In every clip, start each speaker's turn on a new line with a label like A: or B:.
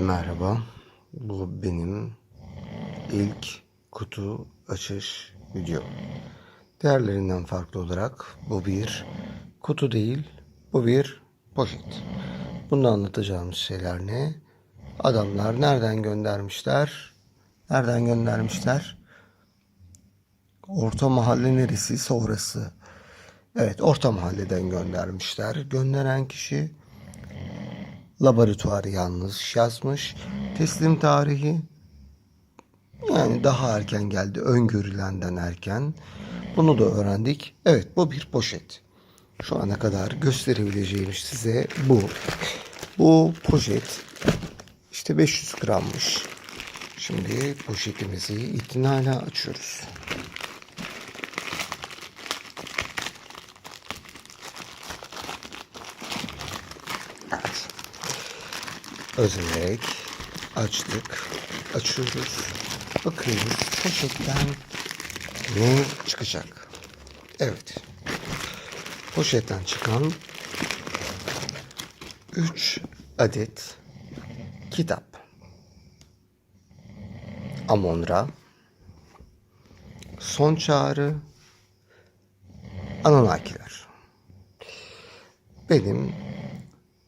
A: Merhaba. Bu benim ilk kutu açış video. Diğerlerinden farklı olarak bu bir kutu değil, bu bir poşet. Bunda anlatacağımız şeyler ne? Adamlar nereden göndermişler? Nereden göndermişler? Orta mahalle neresiyse orası. Evet, orta mahalleden göndermişler. Gönderen kişi laboratuvarı yanlış yazmış. Teslim tarihi yani daha erken geldi. Öngörülenden erken. Bunu da öğrendik. Evet bu bir poşet. Şu ana kadar gösterebileceğim size bu. Bu poşet işte 500 grammış. Şimdi poşetimizi itinayla açıyoruz. Evet. Özenerek açtık. Açıyoruz. Bakıyoruz poşetten ne çıkacak. Evet. Poşetten çıkan 3 adet kitap. Amonra, Son Çağrı, Ananakiler. Benim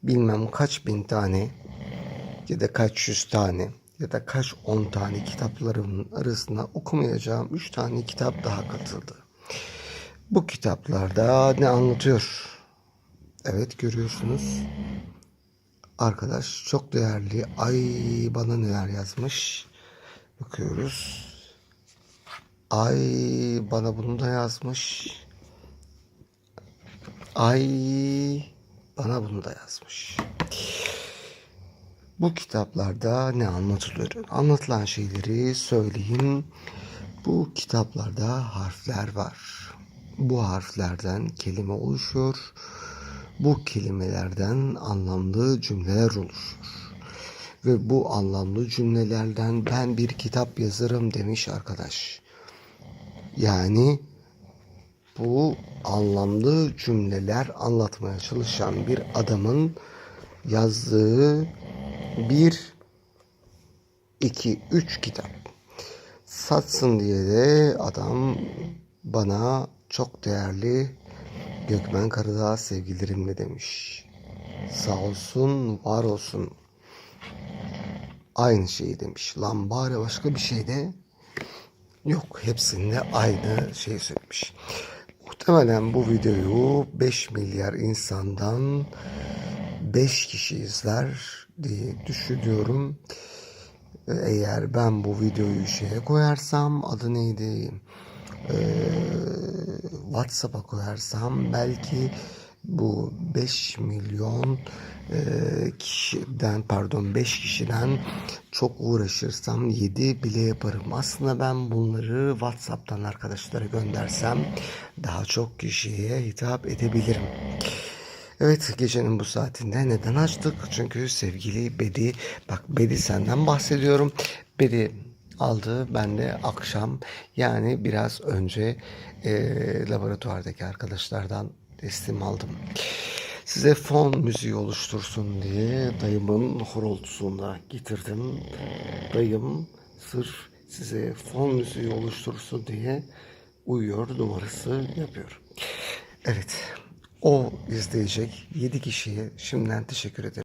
A: bilmem kaç bin tane ya da kaç yüz tane ya da kaç on tane kitaplarımın arasına okumayacağım üç tane kitap daha katıldı. Bu kitaplarda ne anlatıyor? Evet görüyorsunuz. Arkadaş çok değerli. Ay bana neler yazmış. Bakıyoruz. Ay bana bunu da yazmış. Ay bana bunu da yazmış. Bu kitaplarda ne anlatılıyor? Anlatılan şeyleri söyleyeyim. Bu kitaplarda harfler var. Bu harflerden kelime oluşuyor. Bu kelimelerden anlamlı cümleler oluşur. Ve bu anlamlı cümlelerden ben bir kitap yazarım demiş arkadaş. Yani bu anlamlı cümleler anlatmaya çalışan bir adamın yazdığı bir, iki, üç kitap. Satsın diye de adam bana çok değerli Gökmen Karadağ sevgilerimle demiş. Sağ olsun, var olsun. Aynı şeyi demiş. Lan bari başka bir şey de yok. Hepsinde aynı şeyi söylemiş. Muhtemelen bu videoyu 5 milyar insandan 5 kişi izler diye düşünüyorum. Eğer ben bu videoyu şeye koyarsam adı neydi? Ee, WhatsApp'a koyarsam belki bu 5 milyon e, kişiden pardon 5 kişiden çok uğraşırsam 7 bile yaparım. Aslında ben bunları WhatsApp'tan arkadaşlara göndersem daha çok kişiye hitap edebilirim. Evet gecenin bu saatinde neden açtık? Çünkü sevgili Bedi, bak Bedi senden bahsediyorum. Bedi aldı ben de akşam yani biraz önce e, laboratuvardaki arkadaşlardan teslim aldım. Size fon müziği oluştursun diye dayımın horultusunda getirdim. Dayım sırf size fon müziği oluştursun diye uyuyor numarası yapıyor. Evet o izleyecek 7 kişiye şimdiden teşekkür ederim.